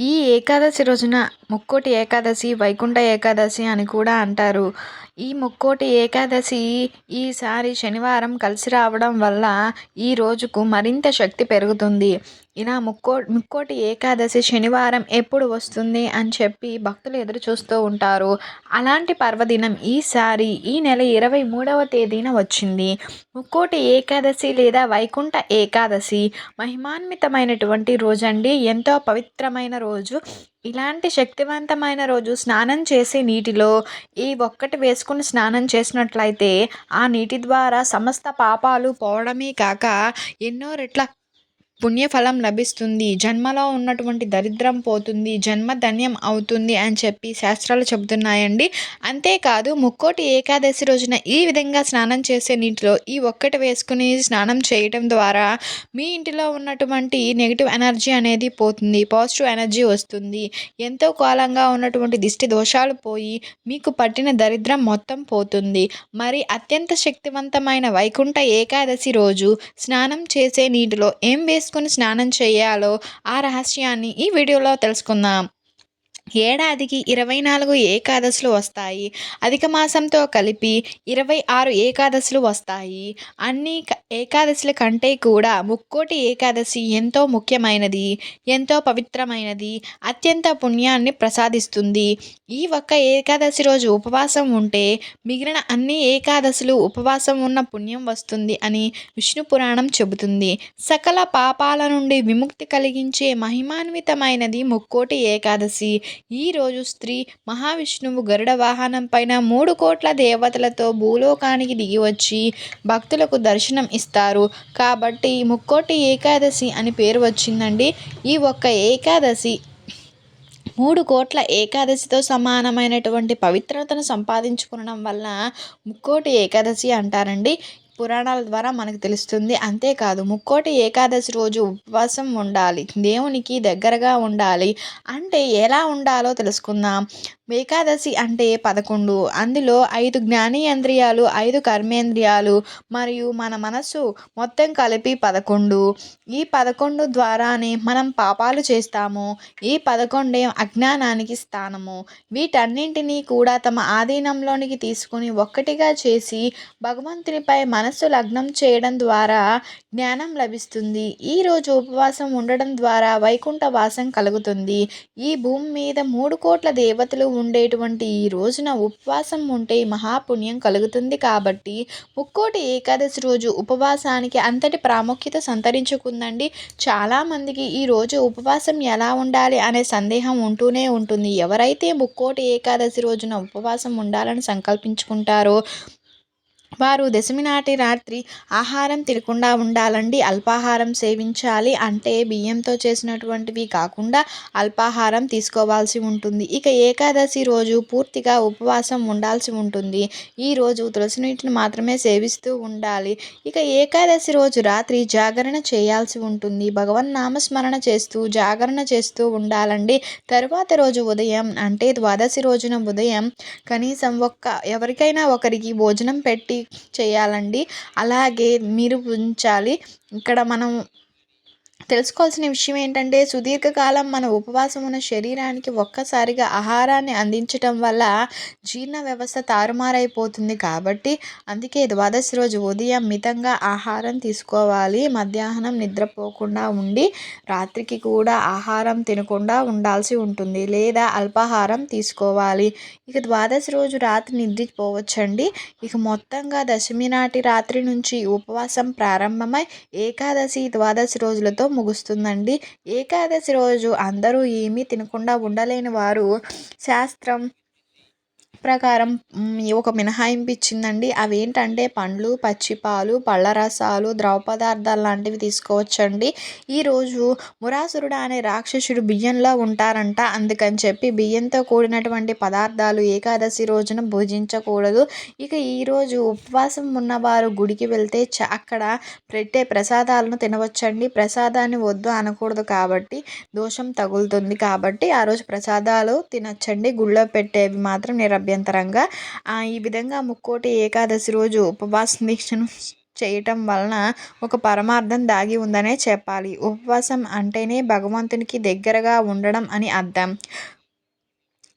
ఈ ఏకాదశి రోజున ముక్కోటి ఏకాదశి వైకుంఠ ఏకాదశి అని కూడా అంటారు. ఈ ముక్కోటి ఏకాదశి ఈసారి శనివారం కలిసి రావడం వల్ల ఈ రోజుకు మరింత శక్తి పెరుగుతుంది. ఇలా ముక్కో ముక్కోటి ఏకాదశి శనివారం ఎప్పుడు వస్తుంది అని చెప్పి భక్తులు ఎదురు చూస్తూ ఉంటారు. అలాంటి పర్వదినం ఈసారి ఈ నెల ఇరవై మూడవ తేదీన వచ్చింది. ముక్కోటి ఏకాదశి లేదా వైకుంఠ ఏకాదశి మహిమాన్వితమైనటువంటి రోజండి. ఎంతో పవిత్రమైన రోజు. ఇలాంటి శక్తివంతమైన రోజు స్నానం చేసే నీటిలో ఈ ఒక్కటి వేసుకుని స్నానం చేసినట్లయితే ఆ నీటి ద్వారా సమస్త పాపాలు పోవడమే కాక ఎన్నో రెట్ల పుణ్యఫలం లభిస్తుంది. జన్మలో ఉన్నటువంటి దరిద్రం పోతుంది. జన్మ ధన్యం అవుతుంది అని చెప్పి శాస్త్రాలు చెబుతున్నాయండి. అంతేకాదు ముక్కోటి ఏకాదశి రోజున ఈ విధంగా స్నానం చేసే నీటిలో ఈ ఒక్కటి వేసుకుని స్నానం చేయటం ద్వారా మీ ఇంటిలో ఉన్నటువంటి నెగిటివ్ ఎనర్జీ అనేది పోతుంది. పాజిటివ్ ఎనర్జీ వస్తుంది. ఎంతో కాలంగా ఉన్నటువంటి దిష్టి దోషాలు పోయి మీకు పట్టిన దరిద్రం మొత్తం పోతుంది. మరి అత్యంత శక్తివంతమైన వైకుంఠ ఏకాదశి రోజు స్నానం చేసే నీటిలో ఏం వేసి చేసుకుని స్నానం చేయాలో ఆ రహస్యాన్ని ఈ వీడియోలో తెలుసుకుందాం. ఏడాదికి ఇరవై నాలుగు ఏకాదశులు వస్తాయి. అధిక మాసంతో కలిపి ఇరవై ఆరు ఏకాదశులు వస్తాయి. అన్ని ఏకాదశుల కంటే కూడా ముక్కోటి ఏకాదశి ఎంతో ముఖ్యమైనది ఎంతో పవిత్రమైనది అత్యంత పుణ్యాన్ని ప్రసాదిస్తుంది. ఈ ఒక్క ఏకాదశి రోజు ఉపవాసం ఉంటే మిగిలిన అన్ని ఏకాదశులు ఉపవాసం ఉన్న పుణ్యం వస్తుంది అని విష్ణు పురాణం చెబుతుంది. సకల పాపాల నుండి విముక్తి కలిగించే మహిమాన్వితమైనది ముక్కోటి ఏకాదశి. ఈరోజు స్త్రీ మహావిష్ణువు గరుడ వాహనం పైన మూడు కోట్ల దేవతలతో భూలోకానికి దిగి వచ్చి భక్తులకు దర్శనం ఇస్తారు కాబట్టి ముక్కోటి ఏకాదశి అని పేరు వచ్చిందండి. ఈ ఒక్క ఏకాదశి మూడు కోట్ల ఏకాదశితో సమానమైనటువంటి పవిత్రతను సంపాదించుకోవడం వల్ల ముక్కోటి ఏకాదశి అంటారండి. పురాణాల ద్వారా మనకు తెలుస్తుంది. అంతేకాదు ముక్కోటి ఏకాదశి రోజు ఉపవాసం ఉండాలి దేవునికి దగ్గరగా ఉండాలి. అంటే ఎలా ఉండాలో తెలుసుకుందాం. ఏకాదశి అంటే పదకొండు. అందులో ఐదు జ్ఞానేంద్రియాలు ఐదు కర్మేంద్రియాలు మరియు మన మనస్సు మొత్తం కలిపి పదకొండు. ఈ పదకొండు ద్వారానే మనం పాపాలు చేస్తాము. ఈ పదకొండే అజ్ఞానానికి స్థానము. వీటన్నింటినీ కూడా తమ ఆధీనంలోనికి తీసుకుని ఒక్కటిగా చేసి భగవంతునిపై మనస్సు లగ్నం చేయడం ద్వారా జ్ఞానం లభిస్తుంది. ఈరోజు ఉపవాసం ఉండడం ద్వారా వైకుంఠ వాసం కలుగుతుంది. ఈ భూమి మీద మూడు కోట్ల దేవతలు ఉండేటువంటి ఈ రోజున ఉపవాసం ఉంటే మహాపుణ్యం కలుగుతుంది కాబట్టి ముక్కోటి ఏకాదశి రోజు ఉపవాసానికి అంతటి ప్రాముఖ్యత సంతరించుకుందండి. చాలామందికి ఈ రోజు ఉపవాసం ఎలా ఉండాలి అనే సందేహం ఉంటూనే ఉంటుంది. ఎవరైతే ముక్కోటి ఏకాదశి రోజున ఉపవాసం ఉండాలని సంకల్పించుకుంటారో వారు దశమి నాటి రాత్రి ఆహారం తినకుండా ఉండాలండి. అల్పాహారం సేవించాలి అంటే బియ్యంతో చేసినటువంటివి కాకుండా అల్పాహారం తీసుకోవాల్సి ఉంటుంది. ఇక ఏకాదశి రోజు పూర్తిగా ఉపవాసం ఉండాల్సి ఉంటుంది. ఈ రోజు తులసి నీటిని మాత్రమే సేవిస్తూ ఉండాలి. ఇక ఏకాదశి రోజు రాత్రి జాగరణ చేయాల్సి ఉంటుంది. భగవన్ నామస్మరణ చేస్తూ జాగరణ చేస్తూ ఉండాలండి. తరువాత రోజు ఉదయం అంటే ద్వాదశి రోజున ఉదయం కనీసం ఒక్క ఎవరికైనా ఒకరికి భోజనం పెట్టి చేయాలండి. అలాగే మీరు ఉంచాలి. ఇక్కడ మనం తెలుసుకోవాల్సిన విషయం ఏంటంటే సుదీర్ఘకాలం మన ఉపవాసం ఉన్న శరీరానికి ఒక్కసారిగా ఆహారాన్ని అందించటం వల్ల జీర్ణ వ్యవస్థ తారుమారైపోతుంది కాబట్టి అందుకే ద్వాదశి రోజు ఉదయం మితంగా ఆహారం తీసుకోవాలి. మధ్యాహ్నం నిద్రపోకుండా ఉండి రాత్రికి కూడా ఆహారం తినకుండా ఉండాల్సి ఉంటుంది లేదా అల్పాహారం తీసుకోవాలి. ఇక ద్వాదశి రోజు రాత్రి నిద్రపోవచ్చండి. ఇక మొత్తంగా దశమి నాటి రాత్రి నుంచి ఉపవాసం ప్రారంభమై ఏకాదశి ద్వాదశి రోజులతో ముగుస్తుందండి. ఏకాదశి రోజు అందరూ ఏమీ తినకుండా ఉండలేని వారు శాస్త్రం ప్రకారం ఒక మినహాయింపు ఇచ్చిందండి అవి ఏంటంటే పండ్లు పచ్చిపాలు పళ్ళ రసాలు ద్రవ పదార్థాలు లాంటివి తీసుకోవచ్చండి. ఈరోజు మురాసురుడు అనే రాక్షసుడు బియ్యంలో ఉంటారంట. అందుకని చెప్పి బియ్యంతో కూడినటువంటి పదార్థాలు ఏకాదశి రోజున భుజించకూడదు. ఇక ఈరోజు ఉపవాసం ఉన్నవారు గుడికి వెళ్తే చ అక్కడ పెట్టే ప్రసాదాలను తినవచ్చండి. ప్రసాదాన్ని వద్దు అనకూడదు కాబట్టి దోషం తగులుతుంది కాబట్టి ఆ రోజు ప్రసాదాలు తినచ్చండి. గుళ్ళో పెట్టేవి మాత్రం నిరభ్య అభ్యంతరంగా. ఈ విధంగా ముక్కోటి ఏకాదశి రోజు ఉపవాస దీక్షను చేయటం వలన ఒక పరమార్థం దాగి ఉందనే చెప్పాలి. ఉపవాసం అంటేనే భగవంతునికి దగ్గరగా ఉండడం అని అర్థం.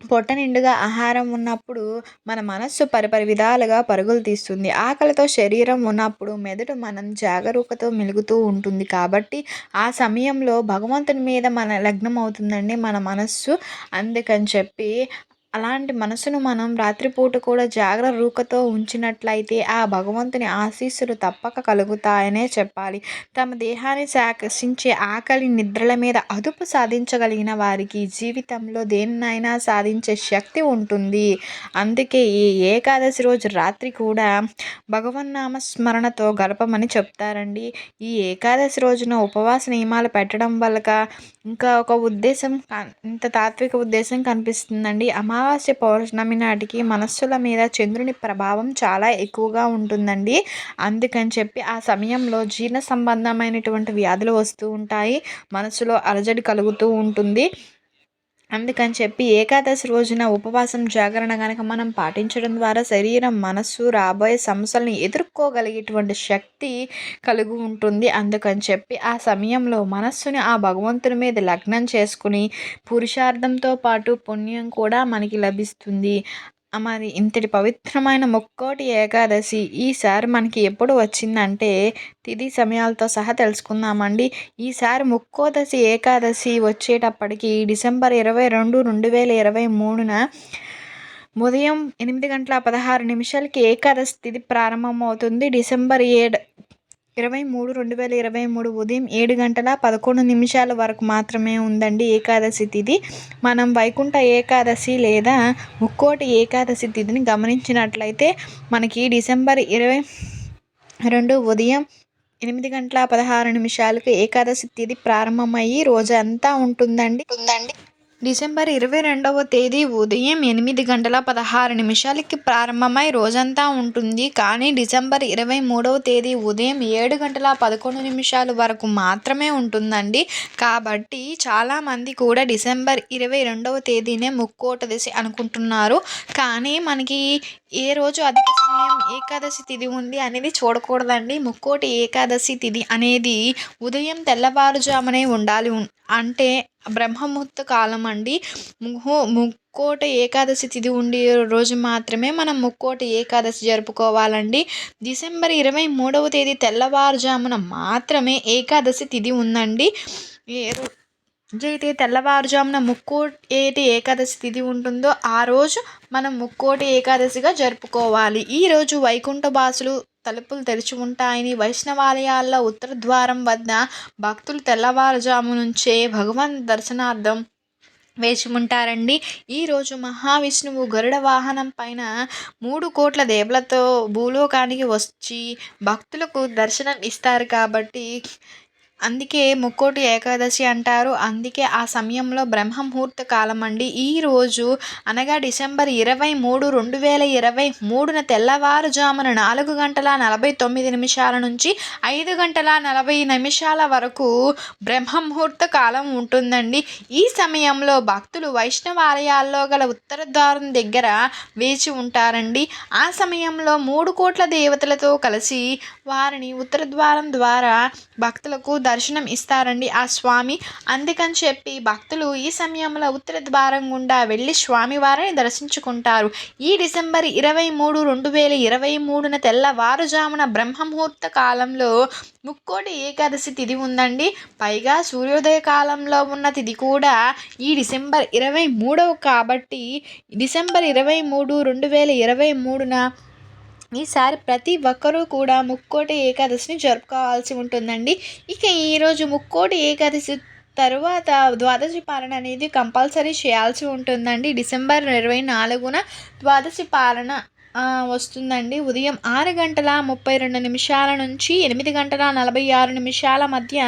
పొట్ట నిండుగా ఆహారం ఉన్నప్పుడు మన మనస్సు పరిపరి విధాలుగా పరుగులు తీస్తుంది. ఆకలితో శరీరం ఉన్నప్పుడు మెదడు మనం జాగరూకతో మెలుగుతూ ఉంటుంది కాబట్టి ఆ సమయంలో భగవంతుని మీద మన లగ్నం అవుతుందండి మన మనస్సు. అందుకని చెప్పి అలాంటి మనసును మనం రాత్రిపూట కూడా జాగరూకతో ఉంచినట్లయితే ఆ భగవంతుని ఆశీస్సులు తప్పక కలుగుతాయనే చెప్పాలి. తమ దేహాన్ని శాసించే ఆకలి నిద్రల మీద అదుపు సాధించగలిగిన వారికి జీవితంలో దేన్నైనా సాధించే శక్తి ఉంటుంది. అందుకే ఈ ఏకాదశి రోజు రాత్రి కూడా భగవన్నామ స్మరణతో గడపమని చెప్తారండి. ఈ ఏకాదశి రోజున ఉపవాస నియమాలు పెట్టడం వల్ల ఇంకా ఒక ఉద్దేశం ఇంత తాత్విక ఉద్దేశం కనిపిస్తుందండి. అమా అమావాస్య పౌర్ణమి నాటికి మనస్సుల మీద చంద్రుని ప్రభావం చాలా ఎక్కువగా ఉంటుందండి. అందుకని చెప్పి ఆ సమయంలో జీర్ణ సంబంధమైనటువంటి వ్యాధులు వస్తూ ఉంటాయి. మనసులో అలజడి కలుగుతూ ఉంటుంది. అందుకని చెప్పి ఏకాదశి రోజున ఉపవాసం జాగరణ కనుక మనం పాటించడం ద్వారా శరీరం మనస్సు రాబోయే సమస్యలను ఎదుర్కోగలిగేటువంటి శక్తి కలిగి ఉంటుంది. అందుకని చెప్పి ఆ సమయంలో మనస్సుని ఆ భగవంతుని మీద లగ్నం చేసుకుని పురుషార్థంతో పాటు పుణ్యం కూడా మనకి లభిస్తుంది. మరి ఇంతటి పవిత్రమైన ముక్కోటి ఏకాదశి ఈసారి మనకి ఎప్పుడు వచ్చిందంటే తిథి సమయాలతో సహా తెలుసుకుందామండి. ఈసారి ముక్కోదశి ఏకాదశి వచ్చేటప్పటికి డిసెంబర్ ఇరవై రెండు రెండు వేల ఇరవై మూడున ఉదయం ఎనిమిది గంటల పదహారు నిమిషాలకి ఏకాదశి తిథి ప్రారంభమవుతుంది. డిసెంబర్ ఏడు ఇరవై మూడు రెండు వేల ఇరవై మూడు ఉదయం ఏడు గంటల పదకొండు నిమిషాల వరకు మాత్రమే ఉందండి ఏకాదశి తిథి మనం వైకుంఠ ఏకాదశి లేదా ముక్కోటి ఏకాదశి తిథిని గమనించినట్లయితే మనకి డిసెంబర్ ఇరవై రెండు ఉదయం ఎనిమిది గంటల పదహారు నిమిషాలకు ఏకాదశి తిథి ప్రారంభమయ్యి రోజంతా ఉంటుందండి. ఉందండి డిసెంబర్ ఇరవై రెండవ తేదీ ఉదయం ఎనిమిది గంటల పదహారు నిమిషాలకి ప్రారంభమై రోజంతా ఉంటుంది. కానీ డిసెంబర్ ఇరవై మూడవ తేదీ ఉదయం ఏడు గంటల పదకొండు నిమిషాల వరకు మాత్రమే ఉంటుందండి. కాబట్టి చాలామంది కూడా డిసెంబర్ ఇరవై రెండవ తేదీనే ముక్కోట దశ అనుకుంటున్నారు. కానీ మనకి ఏ రోజు అధిక సమయం ఏకాదశి తిథి ఉంది అనేది చూడకూడదండి. ముక్కోటి ఏకాదశి తిథి అనేది ఉదయం తెల్లవారుజామునే ఉండాలి అంటే బ్రహ్మముహూర్త కాలం అండి. ముహో ముక్కోట ఏకాదశి తిథి ఉండే రోజు మాత్రమే మనం ముక్కోటి ఏకాదశి జరుపుకోవాలండి. డిసెంబర్ ఇరవై మూడవ తేదీ తెల్లవారుజామున మాత్రమే ఏకాదశి తిథి ఉందండి. ఏ అయితే తెల్లవారుజామున ముక్కోటి ఏకాదశి తిథి ఉంటుందో ఆ రోజు మనం ముక్కోటి ఏకాదశిగా జరుపుకోవాలి. ఈరోజు వైకుంఠ బాసులు తలుపులు తెరిచి ఉంటాయని వైష్ణవాలయాల్లో ఉత్తర ద్వారం వద్ద భక్తులు తెల్లవారుజాము నుంచే భగవాన్ దర్శనార్థం వేచి ఉంటారండి ఈరోజు మహావిష్ణువు గరుడ వాహనం పైన మూడు కోట్ల దేవులతో భూలోకానికి వచ్చి భక్తులకు దర్శనం ఇస్తారు కాబట్టి అందుకే ముక్కోటి ఏకాదశి అంటారు. అందుకే ఆ సమయంలో బ్రహ్మముహూర్త కాలం అండి. ఈరోజు అనగా డిసెంబర్ ఇరవై మూడు రెండు వేల ఇరవై మూడున తెల్లవారుజామున నాలుగు గంటల నలభై తొమ్మిది నిమిషాల నుంచి ఐదు గంటల నలభై నిమిషాల వరకు బ్రహ్మముహూర్త కాలం ఉంటుందండి. ఈ సమయంలో భక్తులు వైష్ణవాలయాల్లో గల ఉత్తర ద్వారం దగ్గర వేచి ఉంటారండి. ఆ సమయంలో మూడు కోట్ల దేవతలతో కలిసి వారిని ఉత్తర ద్వారం ద్వారా భక్తులకు దర్శనం ఇస్తారండి ఆ స్వామి. అందుకని చెప్పి భక్తులు ఈ సమయంలో ఉత్తర ద్వారం గుండా వెళ్ళి స్వామివారిని దర్శించుకుంటారు. ఈ డిసెంబర్ ఇరవై మూడు రెండు వేల ఇరవై మూడున తెల్లవారుజామున బ్రహ్మముహూర్త కాలంలో ముక్కోటి ఏకాదశి తిథి ఉందండి. పైగా సూర్యోదయ కాలంలో ఉన్న తిథి కూడా ఈ డిసెంబర్ ఇరవై మూడవ కాబట్టి డిసెంబర్ ఇరవై మూడు రెండు వేల ఇరవై మూడున ఈసారి ప్రతి ఒక్కరూ కూడా ముక్కోటి ఏకాదశిని జరుపుకోవాల్సి ఉంటుందండి. ఇక ఈరోజు ముక్కోటి ఏకాదశి తరువాత ద్వాదశి పాలన అనేది కంపల్సరీ చేయాల్సి ఉంటుందండి. డిసెంబర్ ఇరవై నాలుగున ద్వాదశి పాలన వస్తుందండి. ఉదయం ఆరు గంటల ముప్పై రెండు నిమిషాల నుంచి ఎనిమిది గంటల నలభై ఆరు నిమిషాల మధ్య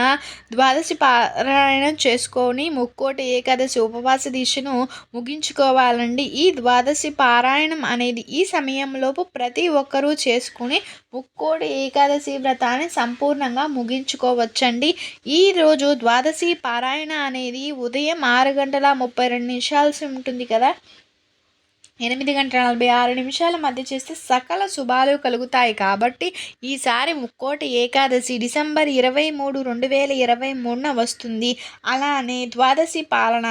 ద్వాదశి పారాయణం చేసుకొని ముక్కోటి ఏకాదశి ఉపవాస దీక్షను ముగించుకోవాలండి. ఈ ద్వాదశి పారాయణం అనేది ఈ సమయంలోపు ప్రతి ఒక్కరూ చేసుకుని ముక్కోటి ఏకాదశి వ్రతాన్ని సంపూర్ణంగా ముగించుకోవచ్చండి. ఈరోజు ద్వాదశి పారాయణ అనేది ఉదయం ఆరు గంటల ముప్పై రెండు నిమిషాల్సి ఉంటుంది కదా. ఎనిమిది గంటల నలభై ఆరు నిమిషాల మధ్య చేస్తే సకల శుభాలు కలుగుతాయి కాబట్టి ఈసారి ముక్కోటి ఏకాదశి డిసెంబర్ ఇరవై మూడు రెండు వేల ఇరవై మూడున వస్తుంది. అలానే ద్వాదశి పాలన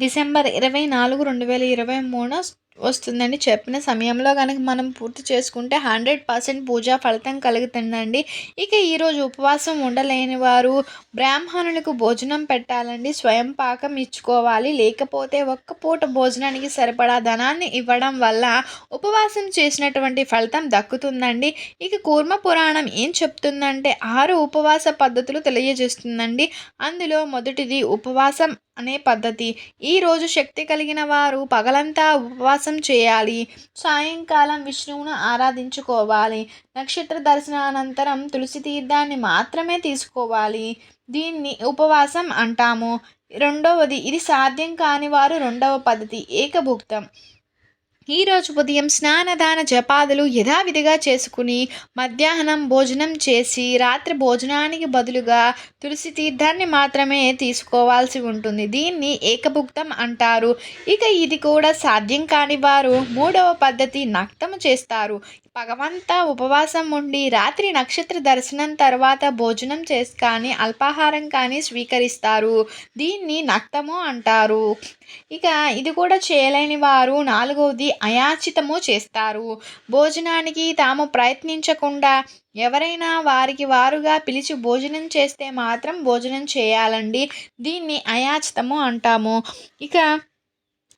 డిసెంబర్ ఇరవై నాలుగు రెండు వేల ఇరవై మూడున వస్తుందండి. చెప్పిన సమయంలో కనుక మనం పూర్తి చేసుకుంటే హండ్రెడ్ పర్సెంట్ పూజా ఫలితం కలుగుతుందండి. ఇక ఈరోజు ఉపవాసం ఉండలేని వారు బ్రాహ్మణులకు భోజనం పెట్టాలండి. స్వయం పాకం ఇచ్చుకోవాలి. లేకపోతే ఒక్క పూట భోజనానికి సరిపడా ధనాన్ని ఇవ్వడం వల్ల ఉపవాసం చేసినటువంటి ఫలితం దక్కుతుందండి. ఇక కూర్మ పురాణం ఏం చెప్తుందంటే ఆరు ఉపవాస పద్ధతులు తెలియజేస్తుందండి. అందులో మొదటిది ఉపవాసం అనే పద్ధతి. ఈరోజు శక్తి కలిగిన వారు పగలంతా ఉపవాసం చేయాలి. సాయంకాలం విష్ణువును ఆరాధించుకోవాలి. నక్షత్ర దర్శనానంతరం తులసి తీర్థాన్ని మాత్రమే తీసుకోవాలి. దీన్ని ఉపవాసం అంటాము. రెండవది ఇది సాధ్యం కాని వారు రెండవ పద్ధతి ఏకభుక్తం. ఈరోజు ఉదయం స్నానదాన జపాదులు యథావిధిగా చేసుకుని మధ్యాహ్నం భోజనం చేసి రాత్రి భోజనానికి బదులుగా తులసి తీర్థాన్ని మాత్రమే తీసుకోవాల్సి ఉంటుంది. దీన్ని ఏకభుక్తం అంటారు. ఇక ఇది కూడా సాధ్యం కాని వారు మూడవ పద్ధతి నక్తము చేస్తారు. పగవంతా ఉపవాసం ఉండి రాత్రి నక్షత్ర దర్శనం తర్వాత భోజనం చేసి కానీ అల్పాహారం కానీ స్వీకరిస్తారు. దీన్ని నక్తము అంటారు. ఇక ఇది కూడా చేయలేని వారు నాలుగవది అయాచితము చేస్తారు. భోజనానికి తాము ప్రయత్నించకుండా ఎవరైనా వారికి వారుగా పిలిచి భోజనం చేస్తే మాత్రం భోజనం చేయాలండి. దీన్ని అయాచితము అంటాము. ఇక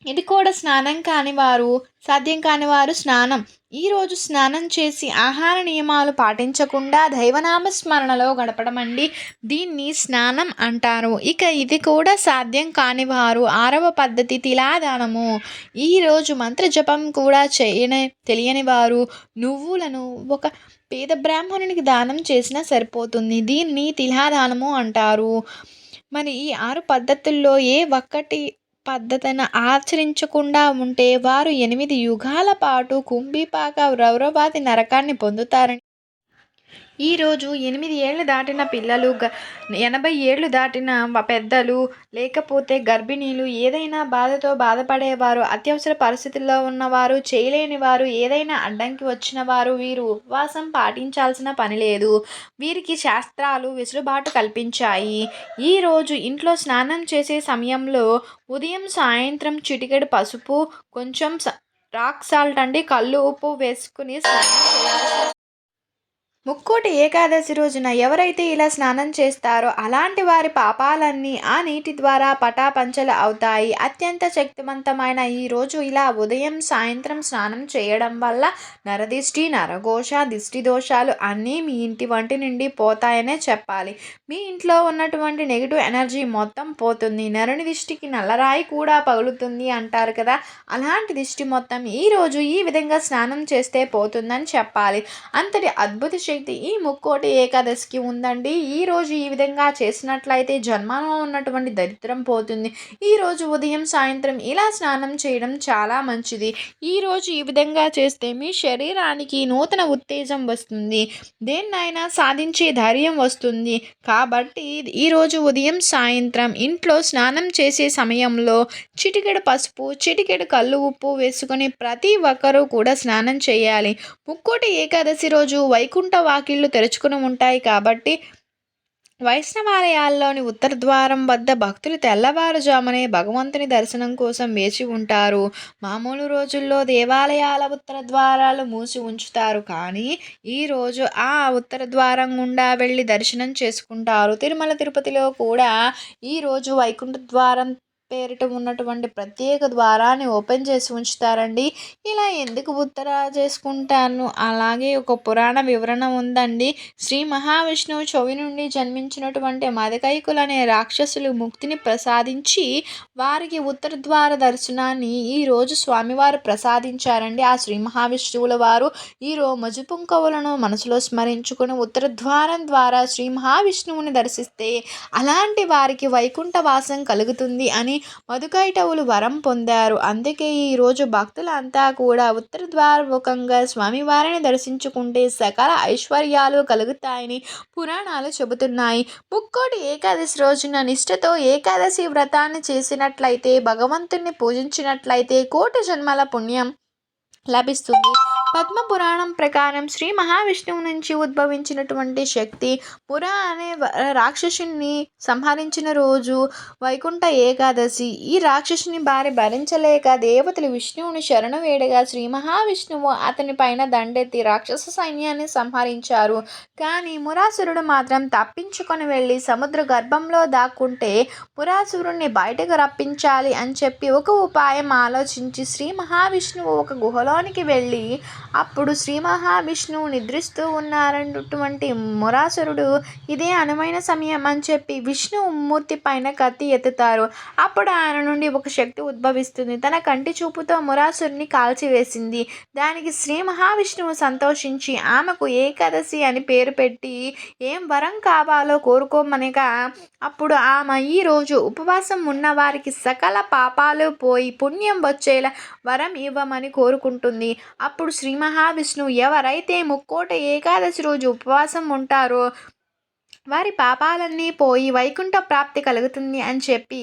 ఇది కూడా స్నానం కాని వారు సాధ్యం కాని వారు స్నానం. ఈరోజు స్నానం చేసి ఆహార నియమాలు పాటించకుండా దైవనామ స్మరణలో గడపడం అండి దీన్ని స్నానం అంటారు. ఇక ఇది కూడా సాధ్యం కాని వారు ఆరవ పద్ధతి తిలాదానము. ఈరోజు మంత్రజపం కూడా చేయని తెలియని వారు నువ్వులను ఒక పేద బ్రాహ్మణునికి దానం చేసినా సరిపోతుంది. దీన్ని తిలాదానము అంటారు. మరి ఈ ఆరు పద్ధతుల్లో ఏ ఒక్కటి పద్ధతిని ఆచరించకుండా ఉంటే వారు ఎనిమిది యుగాల పాటు కుంభీపాక రౌరవాది నరకాన్ని పొందుతారని ఈరోజు ఎనిమిది ఏళ్ళు దాటిన పిల్లలు గ ఎనభై ఏళ్ళు దాటిన పెద్దలు లేకపోతే గర్భిణీలు ఏదైనా బాధతో బాధపడేవారు అత్యవసర పరిస్థితుల్లో ఉన్నవారు చేయలేని వారు ఏదైనా అడ్డంకి వచ్చిన వారు వీరు ఉపవాసం పాటించాల్సిన పని లేదు. వీరికి శాస్త్రాలు వెసులుబాటు కల్పించాయి. ఈరోజు ఇంట్లో స్నానం చేసే సమయంలో ఉదయం సాయంత్రం చిటికెడు పసుపు కొంచెం రాక్ సాల్ట్ అండి కళ్ళు ఉప్పు వేసుకుని స్నానం చేయాలి ముక్కోటి ఏకాదశి రోజున ఎవరైతే ఇలా స్నానం చేస్తారో అలాంటి వారి పాపాలన్నీ ఆ నీటి ద్వారా పటాపంచలు అవుతాయి. అత్యంత శక్తివంతమైన ఈ రోజు ఇలా ఉదయం సాయంత్రం స్నానం చేయడం వల్ల నరదిష్టి నరఘోష దిష్టి దోషాలు అన్నీ మీ ఇంటి వంటి నుండి పోతాయనే చెప్పాలి. మీ ఇంట్లో ఉన్నటువంటి నెగిటివ్ ఎనర్జీ మొత్తం పోతుంది. నరుని దిష్టికి నల్లరాయి కూడా పగులుతుంది అంటారు కదా. అలాంటి దిష్టి మొత్తం ఈరోజు ఈ విధంగా స్నానం చేస్తే పోతుందని చెప్పాలి. అంతటి అద్భుత శక్తి ఈ ముక్కోటి ఏకాదశికి ఉందండి. ఈరోజు ఈ విధంగా చేసినట్లయితే జన్మలో ఉన్నటువంటి దరిద్రం పోతుంది. ఈరోజు ఉదయం సాయంత్రం ఇలా స్నానం చేయడం చాలా మంచిది. ఈరోజు ఈ విధంగా చేస్తే మీ శరీరానికి నూతన ఉత్తేజం వస్తుంది. దేన్నైనా సాధించే ధైర్యం వస్తుంది. కాబట్టి ఈరోజు ఉదయం సాయంత్రం ఇంట్లో స్నానం చేసే సమయంలో చిటికెడు పసుపు చిటికెడు కళ్ళు ఉప్పు వేసుకొని ప్రతి ఒక్కరూ కూడా స్నానం చేయాలి. ముక్కోటి ఏకాదశి రోజు వైకుంఠ వాకిళ్ళు తెరుచుకుని ఉంటాయి కాబట్టి వైష్ణవాలయాల్లోని ఉత్తర ద్వారం వద్ద భక్తులు తెల్లవారుజామునే భగవంతుని దర్శనం కోసం వేచి ఉంటారు. మామూలు రోజుల్లో దేవాలయాల ఉత్తర ద్వారాలు మూసి ఉంచుతారు కానీ ఈరోజు ఆ ఉత్తర ద్వారం గుండా వెళ్ళి దర్శనం చేసుకుంటారు. తిరుమల తిరుపతిలో కూడా ఈరోజు వైకుంఠ ద్వారం పేరిట ఉన్నటువంటి ప్రత్యేక ద్వారాన్ని ఓపెన్ చేసి ఉంచుతారండి. ఇలా ఎందుకు ఉత్తరా చేసుకుంటాను? అలాగే ఒక పురాణ వివరణ ఉందండి. శ్రీ మహావిష్ణువు చెవి నుండి జన్మించినటువంటి మదకైకులు అనే రాక్షసులు ముక్తిని ప్రసాదించి వారికి ఉత్తర ద్వార దర్శనాన్ని ఈరోజు స్వామివారు ప్రసాదించారండి. ఆ శ్రీ మహావిష్ణువుల వారు ఈరోజు మజుపుంకవులను మనసులో స్మరించుకుని ఉత్తర ద్వారం ద్వారా శ్రీ మహావిష్ణువుని దర్శిస్తే అలాంటి వారికి వైకుంఠ వాసం కలుగుతుంది అని మధుకైటవులు వరం పొందారు. అందుకే ఈరోజు భక్తులంతా కూడా ఉత్తర ద్వారముఖంగా స్వామివారిని దర్శించుకుంటే సకల ఐశ్వర్యాలు కలుగుతాయని పురాణాలు చెబుతున్నాయి. ముక్కోటి ఏకాదశి రోజున నిష్ఠతో ఏకాదశి వ్రతాన్ని చేసినట్లయితే భగవంతుణ్ణి పూజించినట్లయితే కోటి జన్మల పుణ్యం లభిస్తుంది. పద్మ పురాణం ప్రకారం శ్రీ మహావిష్ణువు నుంచి ఉద్భవించినటువంటి శక్తి పుర అనే రాక్షసుని సంహరించిన రోజు వైకుంఠ ఏకాదశి. ఈ రాక్షసుని బారి భరించలేక దేవతలు విష్ణువుని శరణు వేడగా శ్రీ మహావిష్ణువు అతని పైన దండెత్తి రాక్షస సైన్యాన్ని సంహరించారు. కానీ మురాసురుడు మాత్రం తప్పించుకొని వెళ్ళి సముద్ర గర్భంలో దాక్కుంటే పురాసురుణ్ణి బయటకు రప్పించాలి అని చెప్పి ఒక ఉపాయం ఆలోచించి శ్రీ మహావిష్ణువు ఒక గుహలోనికి వెళ్ళి అప్పుడు శ్రీ మహావిష్ణువు నిద్రిస్తూ ఉన్నారన్నటువంటి మురాసురుడు ఇదే అనువైన సమయం అని చెప్పి విష్ణు మూర్తి పైన కత్తి ఎత్తుతారు. అప్పుడు ఆయన నుండి ఒక శక్తి ఉద్భవిస్తుంది. తన కంటి చూపుతో మురాసురుని కాల్చివేసింది. దానికి శ్రీ మహావిష్ణువు సంతోషించి ఆమెకు ఏకాదశి అని పేరు పెట్టి ఏం వరం కావాలో కోరుకోమనగా అప్పుడు ఆమె ఈరోజు ఉపవాసం ఉన్న వారికి సకల పాపాలు పోయి పుణ్యం వచ్చేలా వరం ఇవ్వమని కోరుకుంటుంది. అప్పుడు శ్రీ మహావిష్ణువు ఎవరైతే ముక్కోట ఏకాదశి రోజు ఉపవాసం ఉంటారో వారి పాపాలన్నీ పోయి వైకుంఠ ప్రాప్తి కలుగుతుంది అని చెప్పి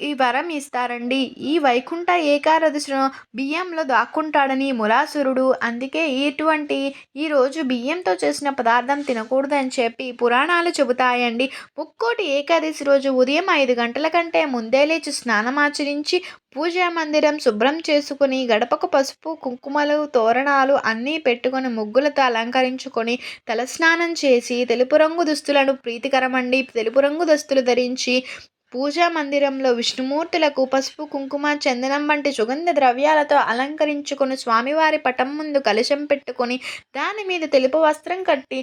ఈ వరం ఇస్తారండి. ఈ వైకుంఠ ఏకాదశిను బియ్యంలో దాక్కుంటాడని మురాసురుడు. అందుకే ఇటువంటి ఈరోజు బియ్యంతో చేసిన పదార్థం తినకూడదని చెప్పి పురాణాలు చెబుతాయండి. ముక్కోటి ఏకాదశి రోజు ఉదయం ఐదు గంటల కంటే ముందే లేచి స్నానమాచరించి పూజా మందిరం శుభ్రం చేసుకుని గడపకు పసుపు కుంకుమలు తోరణాలు అన్నీ పెట్టుకొని ముగ్గులతో అలంకరించుకొని తలస్నానం చేసి తెలుపు రంగు దుస్తులను ప్రీతికరమండి. తెలుపు రంగు దుస్తులు ధరించి పూజా మందిరంలో విష్ణుమూర్తులకు పసుపు కుంకుమ చందనం వంటి సుగంధ ద్రవ్యాలతో అలంకరించుకొని స్వామివారి పటం ముందు కలశం పెట్టుకొని దాని మీద తెలుపు వస్త్రం కట్టి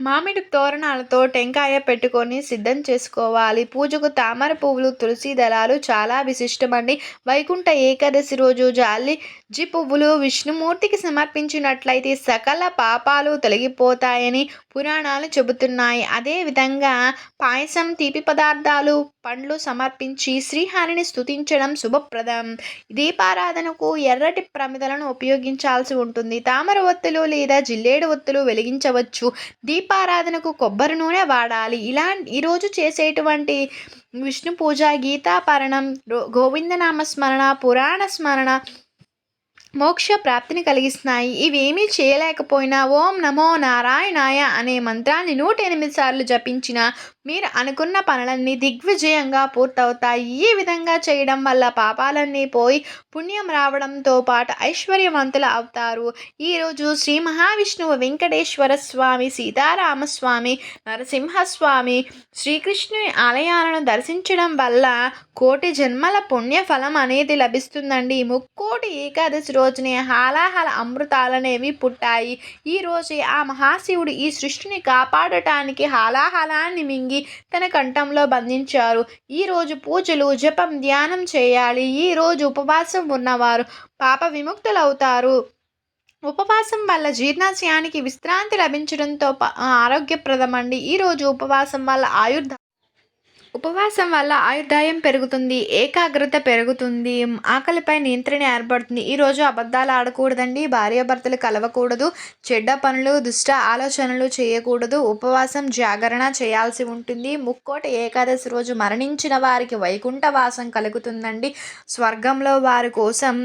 మామిడి తోరణాలతో టెంకాయ పెట్టుకొని సిద్ధం చేసుకోవాలి. పూజకు తామర పువ్వులు తులసి దళాలు చాలా విశిష్టమండి. వైకుంఠ ఏకాదశి రోజు జాలి జి పువ్వులు విష్ణుమూర్తికి సమర్పించినట్లయితే సకల పాపాలు తొలగిపోతాయని పురాణాలు చెబుతున్నాయి. అదేవిధంగా పాయసం తీపి పదార్థాలు పండ్లు సమర్పించి శ్రీహరిని స్తుతించడం శుభప్రదం. దీపారాధనకు ఎర్రటి ప్రమిదలను ఉపయోగించాల్సి ఉంటుంది. తామర ఒత్తులు లేదా జిల్లేడు ఒత్తులు వెలిగించవచ్చు. దీపారాధనకు కొబ్బరి నూనె వాడాలి. ఇలా ఈరోజు చేసేటువంటి విష్ణు పూజ గీతాపరణం గోవిందనామస్మరణ పురాణ స్మరణ మోక్ష ప్రాప్తిని కలిగిస్తున్నాయి ఇవేమీ చేయలేకపోయినా ఓం నమో నారాయణాయ అనే మంత్రాన్ని నూట ఎనిమిది సార్లు జపించిన మీరు అనుకున్న పనులన్నీ దిగ్విజయంగా పూర్తవుతాయి. ఈ విధంగా చేయడం వల్ల పాపాలన్నీ పోయి పుణ్యం రావడంతో పాటు ఐశ్వర్యవంతులు అవుతారు. ఈరోజు శ్రీ మహావిష్ణువు వెంకటేశ్వర స్వామి సీతారామస్వామి నరసింహస్వామి శ్రీకృష్ణుని ఆలయాలను దర్శించడం వల్ల కోటి జన్మల పుణ్యఫలం అనేది లభిస్తుందండి. ముక్కోటి ఏకాదశి రోజునే హాలాహల అమృతాలనేవి పుట్టాయి. ఈ రోజే ఆ మహాశివుడు ఈ సృష్టిని కాపాడటానికి హాలాహలాన్ని మింగి తన కంఠంలో బంధించారు. ఈరోజు పూజలు జపం ధ్యానం చేయాలి. ఈరోజు ఉపవాసం ఉన్నవారు పాప విముక్తులవుతారు. ఉపవాసం వల్ల జీర్ణాశయానికి విశ్రాంతి లభించడంతో ఆరోగ్యప్రదమండి. ఈరోజు ఉపవాసం వల్ల ఆయుర్ధ ఉపవాసం వల్ల ఆయుర్దాయం పెరుగుతుంది ఏకాగ్రత పెరుగుతుంది ఆకలిపై నియంత్రణ ఏర్పడుతుంది. ఈరోజు అబద్ధాలు ఆడకూడదండి భార్యాభర్తలు కలవకూడదు చెడ్డ పనులు దుష్ట ఆలోచనలు చేయకూడదు ఉపవాసం జాగరణ చేయాల్సి ఉంటుంది. ముక్కోట ఏకాదశి రోజు మరణించిన వారికి వైకుంఠ వాసం కలుగుతుందండి. స్వర్గంలో వారి కోసం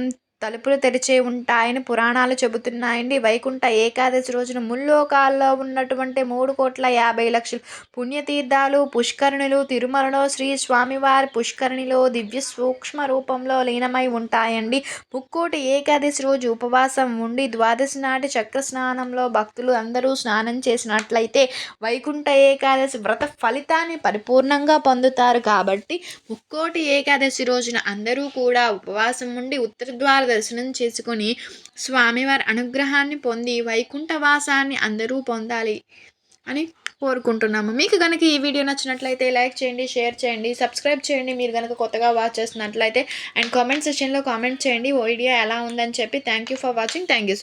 తలుపులు తెరిచే ఉంటాయని పురాణాలు చెబుతున్నాయండి. వైకుంఠ ఏకాదశి రోజున ముల్లోకాల్లో ఉన్నటువంటి మూడు కోట్ల యాభై లక్షలు పుణ్యతీర్థాలు పుష్కరిణులు తిరుమలలో శ్రీ స్వామివారి పుష్కరిణిలో దివ్య సూక్ష్మ రూపంలో లీనమై ఉంటాయండి. ముక్కోటి ఏకాదశి రోజు ఉపవాసం ఉండి ద్వాదశి నాటి చక్ర స్నానంలో భక్తులు అందరూ స్నానం చేసినట్లయితే వైకుంఠ ఏకాదశి వ్రత ఫలితాన్ని పరిపూర్ణంగా పొందుతారు కాబట్టి ముక్కోటి ఏకాదశి రోజున అందరూ కూడా ఉపవాసం ఉండి ఉత్తర ద్వార దర్శనం చేసుకొని స్వామివారి అనుగ్రహాన్ని పొంది వైకుంఠవాసాన్ని అందరూ పొందాలి అని కోరుకుంటున్నాము. మీకు కనుక ఈ వీడియో నచ్చినట్లయితే లైక్ చేయండి షేర్ చేయండి సబ్స్క్రైబ్ చేయండి. మీరు కనుక కొత్తగా వాచ్ చేస్తున్నట్లయితే అండ్ కామెంట్ సెక్షన్లో కామెంట్ చేయండి. ఓ వీడియో ఎలా ఉందని చెప్పి. Thank you for watching. Thank you